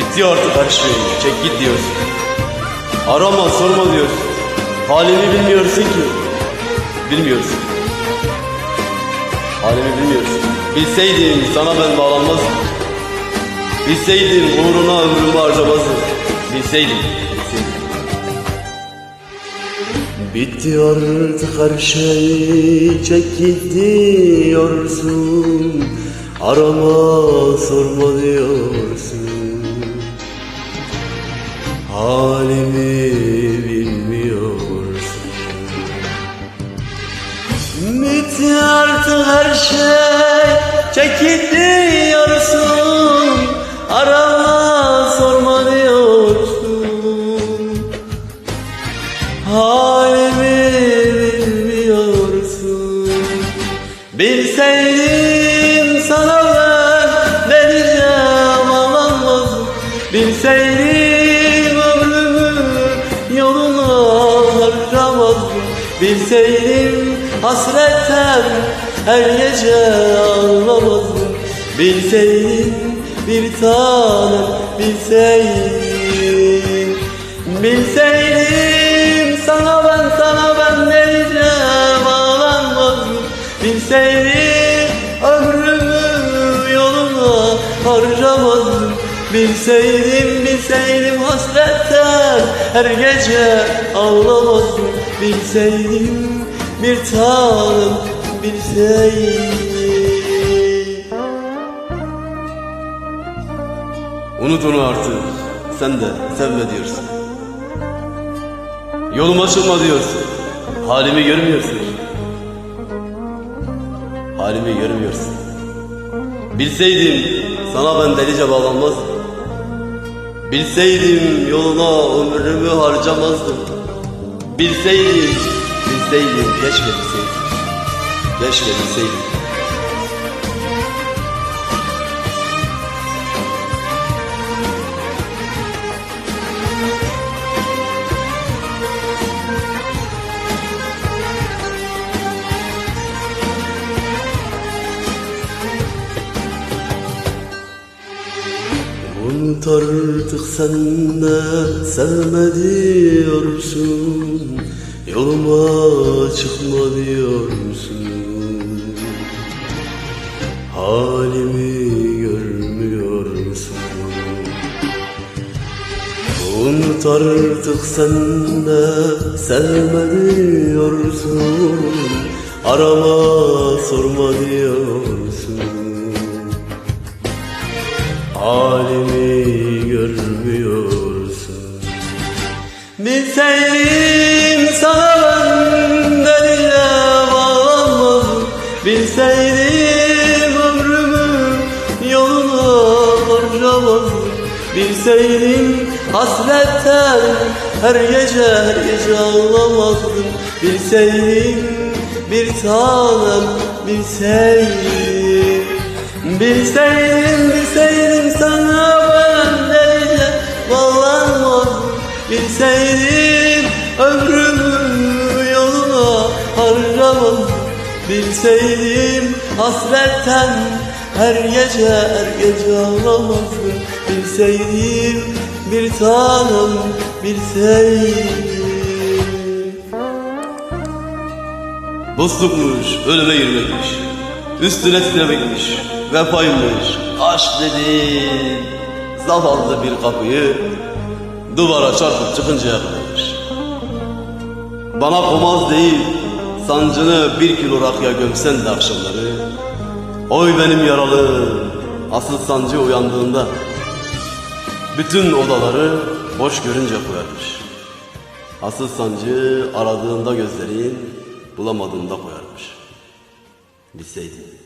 Bitti artık her şey. Çek git diyorsun. Arama sorma diyorsun. Halimi bilmiyorsun ki. Bilmiyorsun. Halimi bilmiyorsun. Bilseydim sana ben bağlanmazdım. Bilseydim uğruna ömrümü harcamazdım. Bilseydim. Bilseydim. Bitti artık her şey çek git diyorsun Arama sorma diyorsun Halimi bilmiyorsun. Bitti artık her şey çek git diyorsun Arama sorma diyorsun Halimi bilmiyorsun. Bilseydim sana ben vereceğim alamazdım Bilseydim Bilseydim hasretten her gece ağlamazdım. Bilseydim bir tanem bilseydim. Bilseydim sana ben sana ben vereceğim ağlanmazdım. Bilseydim Bilseydim bilseydim hasretten her gece ağlamazdım Bilseydim bir tanem bilseydim Unut onu artık. Sen de sevme diyorsun. Yolum açılma diyorsun. Halimi görmüyorsun. Halimi görmüyorsun. Bilseydim sana ben delice bağlanmazdım. Bilseydim yoluna ömrümü harcamazdım. Bilseydim, bilseydim, keşke bilseydim. Keşke bilseydim. Unut artık sen de sevme diyorsun. Yoluma çıkma diyorsun. Halimi görmüyorsun Unut artık sen de sevme diyorsun. Arama sorma diyorsun Halimi görmüyorsun. Bilseydim sana ben deliyle bağlanmazdım Bilseydim ömrümü yoluna harcamazdım Bilseydim hasretten her gece gece ağlamazdım. Bilseydim bir tanem bilseydim. Bilseydim bilseydim sana ben delice bağlanmazdım Bilseydim ömrümü yoluna harcamazdım Bilseydim hasretten her gece her gece ağlamazdım. Bilseydim bir tanem bilseydim. Dostlukmuş, ölüme yürümekmiş. Üstüne titremekmiş, vefaymış, aşk dediğin zavallı bir kapıyı duvara çarpıp çıkıncaya kadarmış. Bana komaz değil, sancını bir kilo rakıya gömsen de akşamları, oy benim yaralı, asıl sancı uyandığında, bütün odaları boş görünce koyarmış. Asıl sancı aradığında gözlerin, bulamadığında koyarmış. Bilseydin.